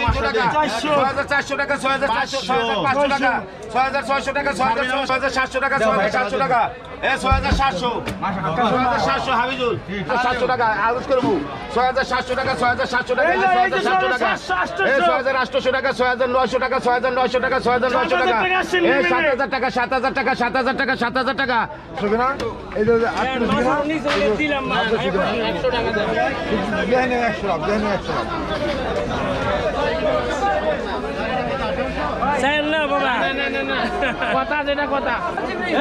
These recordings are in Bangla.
তিনশো টাকা। চারশো টাকা ছয় হাজার চারশো ছয় হাজার পাঁচশো টাকা ছয় হাজার ছয়শো টাকা ছয় হাজার ছয় হাজার সাতশো টাকা ছয় হাজার সাতশো টাকা। এ ছয় হাজার সাতশো ছয় হাজার সাতশো হাবিজুল সাতশো টাকা কথা যেটা কথা।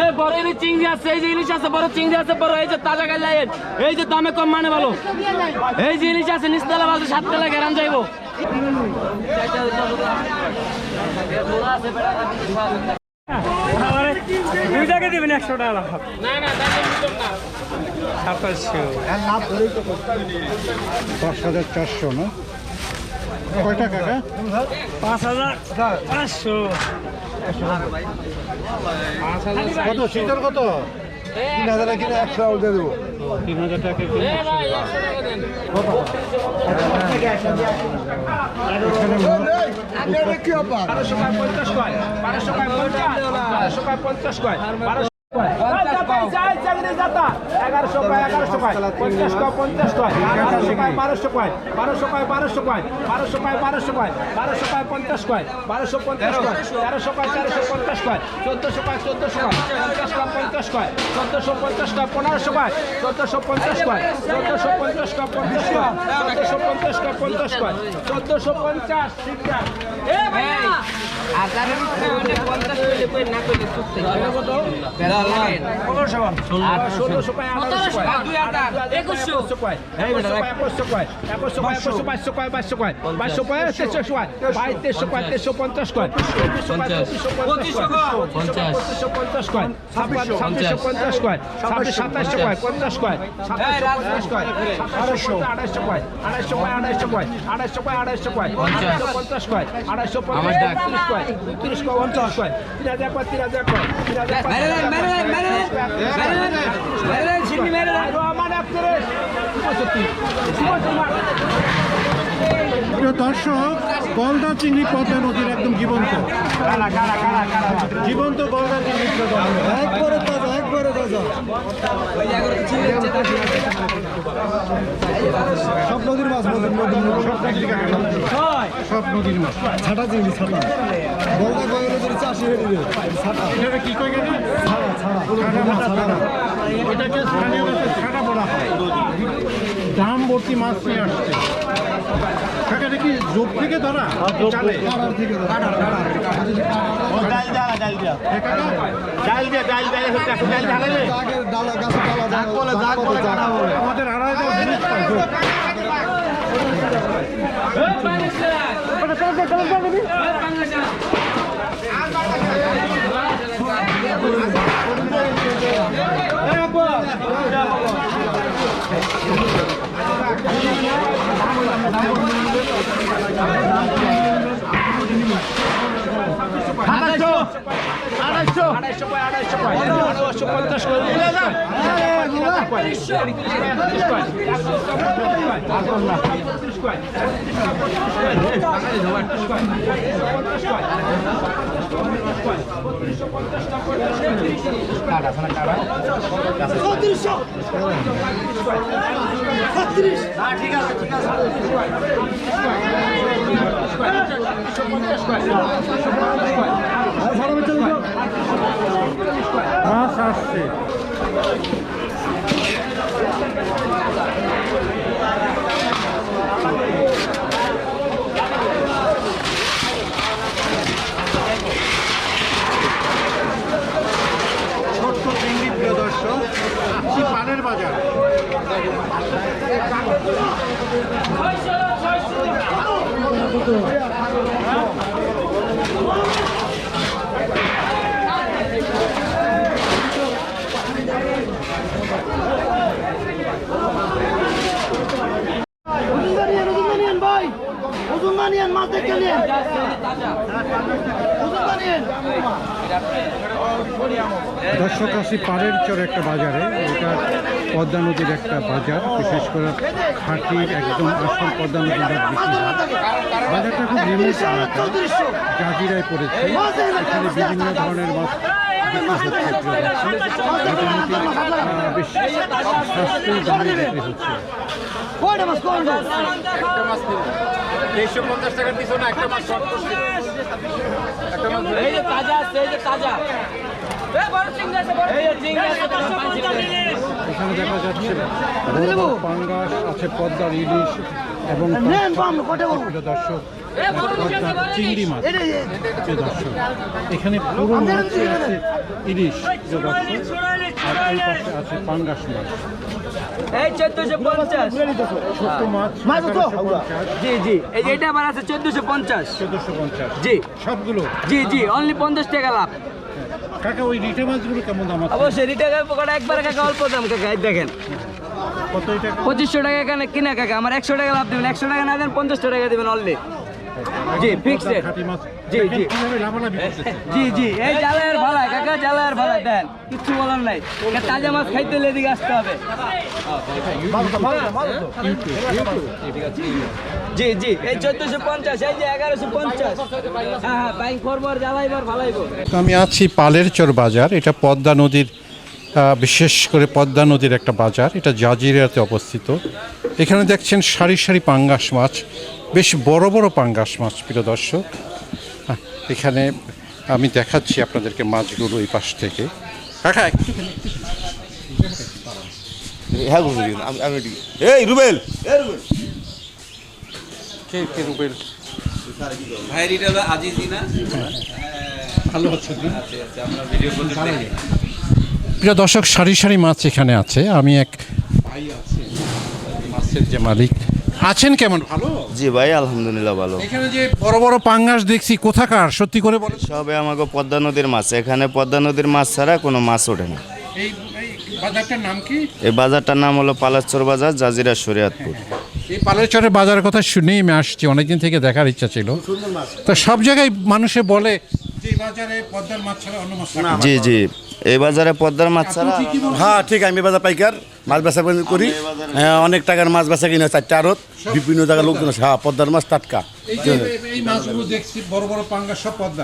এই বড় চিংড়ি আছে এই যে ইলিশ আছে বড় চিংড়ি আছে বড় এই যে তাজা এই যে দামে কম মানে ভালো। এই যে ইলিশ আছে নিচতলা বাজে সাততলা গেরাম যাইবো। দুই টাকা একশো টাকা লাভ না না। সাতাশশো। দশ হাজার চারশো না? কয় টাকা পাঁচ হাজার পাঁচশো। কত? শীতল কত? তিন হাজার কিনে একশো টাকা দিয়ে দেবো। তিন হাজার টাকা কিনে কয়? পঞ্চাশ কয়? পঞ্চাশ বারোশো পঞ্চাশ কয় বারোশো এগারোশো কয় এগারোশো কয় পঞ্চাশ কয় পঞ্চাশ কয় বারোশো কয় বারোশো কয় বারোশো কয় বারোশো কয় বারোশো কয় বারোশো কয় পঞ্চাশ কয় বারোশো পঞ্চাশ কয় তেরোশো কয় তেরোশো পঞ্চাশ কয় চোদ্দশো কয় চোদ্দশো কয় পঞ্চাশ কয় পঞ্চাশ কয় চোদ্দশো পঞ্চাশ কয় পনেরোশো কয় চোদ্দশো পঞ্চাশ কয় চোদ্দশো পঞ্চাশ কয় পঞ্চাশ কয় চোদ্দশো পঞ্চাশ কয় পঞ্চাশ কয় চোদ্দশো পঞ্চাশ ঠিক আছে বাইশশো কয় তেইশশো পঞ্চাশ। কয় পঁচিশশো পঞ্চাশ কয় ছাব্বিশ ছাব্বিশশো পঞ্চাশ কয় ছাব্বিশ সাতাশশো কয় পঞ্চাশ। কয় সাতাশশো পঞ্চাশ কয় আড়াইশো আড়াইশো কয় আড়াইশো কয় আড়াইশো কয় আড়াইশো কয় আড়াইশো কয় পঞ্চাশ। কয় আড়াইশো পঞ্চাশ কয় তিরিশ কয় পঞ্চাশ কয় তিন হাজার কয় তিন হাজার কয়? তিন হাজার আমার একত্রিশ পঁয়ষট্টি। প্রিয় দর্শক গলদা চিংড়ি পদ্মা নদীর একদম জীবন্ত। জীবন্ত গলদা চিংড়ি একবারে তাজা একবারে তাজা। সব নদীর মাছ নদীর নদীর সব নদীর সব নদীর মাছ। ছাটা চিংড়ি ছাটা। গলদা হয়ে কি কই ছাড়া ছাড়া ছাড়া এটাকে স্থানীয় ভাষায় ছাড়া বলা হয় দাম ভর্তি মাছ নিয়ে আসছে কাকা কি জোপ থেকে ধরা চালে ধরা ডাল দেওয়া ডাল দেওয়া ডাল দিয়ে ডাল দিয়ে ডাল ঢালাইলে আমাদের আড়াই হাজার জিনিস পাই জোপ। আড়াইশো আড়াইশো আড়াইশো কয় আড়াইশো কয় আড়াইশো পঞ্চাশ কয় মাছ আসছে। ছোট্ট প্রিয় দর্শক পানের বাজার। দর্শক আসি পাড়ের চর একটা বাজারে, এটা পদ্মা নদীর একটা বাজার, বিশেষ করে খাঁটির একদম আসল পদ্মা নদীর বাজারটা খুব রিমোট এলাকা, জাজিরায় পড়েছে, এখানে বিভিন্ন ধরনের মাছ বিক্রি হচ্ছে এই যে তাজা আছে এই যে তাজা। চিংড়ি আছে বড় পাঁচ এখানে দেখা যাচ্ছে পাঙ্গাস আছে পদ্মার ইলিশ এবং দর্শক চিংড়ি মাছ। দর্শক এখানে পুরো মাছ আছে ইলিশ দর্শক। আর এই পাশে আছে পাঙ্গাস মাছ। এই চোদ্দশো পঞ্চাশ। জি জি। এই যে এটা আমার আছে চোদ্দশো পঞ্চাশ। জি। সবগুলো? জি জি অনলি পঞ্চাশ টাকা লাভ। কাকা ওই রিটে মাছগুলো কেমন দাম আছে? অবশ্যই রিটা একবার কাকা অল্প দাম কাকা এই দেখেন। কত এটা পঁচিশশো টাকা এখানে কিনা কাকা আমার একশো টাকা লাভ দেবেন। একশো টাকা না দেন পঞ্চাশ টাকা দেবেন অনলি জি, মাছ। জি, জি। জি জি। এই জালের ভালাই কাকা জালের ভালাই দেন। কিচ্ছু বলার নাই। তাজা মাছ খাইতে হলে এদিকে আসতে হবে। জি জি। এই চোদ্দশো পঞ্চাশ এই যে এগারোশো পঞ্চাশ। হ্যাঁ হ্যাঁ বাইক ফরবার জ্বালাইবার ভালাইবো তো আমি আছি পালেরচর বাজার। এটা পদ্মা নদীর আহ, বিশেষ করে পদ্মা নদীর একটা বাজার। এটা জাজিরাতে অবস্থিত। এখানে দেখছেন সারি সারি পাঙ্গাস মাছ বেশ বড় বড় পাঙ্গাস মাছ প্রিয় দর্শক। হ্যাঁ, এখানে আমি দেখাচ্ছি আপনাদেরকে মাছগুলো এই পাশ থেকে। কাকা একটুখানি হ্যাঁ আমি আমি এই রুবেল! কে কে রুবেল? ভাই এটা হলো আজিজি না? ভালো আছেন আমরা ভিডিও প্রিয় দর্শক সারি সারি মাছ এখানে আছে। আমি এক ভাই আছে মাছের যে মালিক। আছেন কেমন? ভালো? জি ভাই আলহামদুলিল্লাহ ভালো। এখানে যে বড় বড় পাঙ্গাস দেখছি কোথাকার? সত্যি করে বলেন। সবে আমাকে পদ্মা নদীর মাছ এখানে পদ্মা নদীর মাছ ছাড়া কোনো মাছ ওঠে না। এই বাজারটার নাম কি? এই বাজারটার নাম হলো পালাচ্চর বাজার জাজিরা শরিয়াতপুর। এই বাজারের কথা শুনেই আমি আসছি অনেকদিন থেকে দেখার ইচ্ছা ছিল। তো সব জায়গায় মানুষে বলে জি জি। এই বাজারে পদ্মার মাছ ছাড়া হ্যাঁ ঠিক আমি বাজার পাইকার মাছ বেচা কিনি করি। হ্যাঁ, অনেক টাকার মাছ বেচা কিনে চারটা আড়ত। বিভিন্ন জায়গার লোকজন আছে হ্যাঁ পদ্মার মাছ টাটকা। এই যে এই মাছগুলো দেখছি বড় বড় পাঙ্গাস সব পদ্মা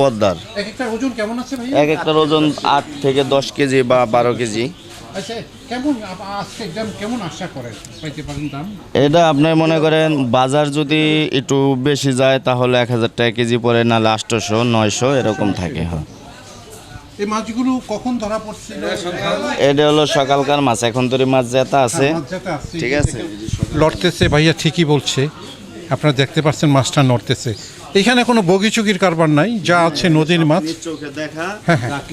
পদ্মার। এক একটা ওজন কেমন আছে এক একটার ওজন আট থেকে দশ কেজি বা বারো কেজি। আচ্ছা এটা আপনার মনে করেন বাজার যদি একটু বেশি যায় তাহলে এক হাজার টাকা কেজি পরে নাহলে আটশোশো নয়শো এরকম থাকে হ্যাঁ। এই মাছগুলো কখন ধরা পড়ছিল? এটা হলো সকালকার মাছ এখন তোর মাছ জেতা আছে। ঠিক আছে। লড়তেছে ভাইয়া ঠিকই বলছে। আপনারা দেখতে পাচ্ছেন মাছটা নড়তেছে। এখানে কোনো বগিচুকির কারবার নাই যা আছে নদীর মাছ। চোখে দেখা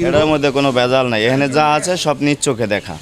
এটার মধ্যে কোনো ভেজাল নাই। এখানে যা আছে সব নিজ চোখে দেখা।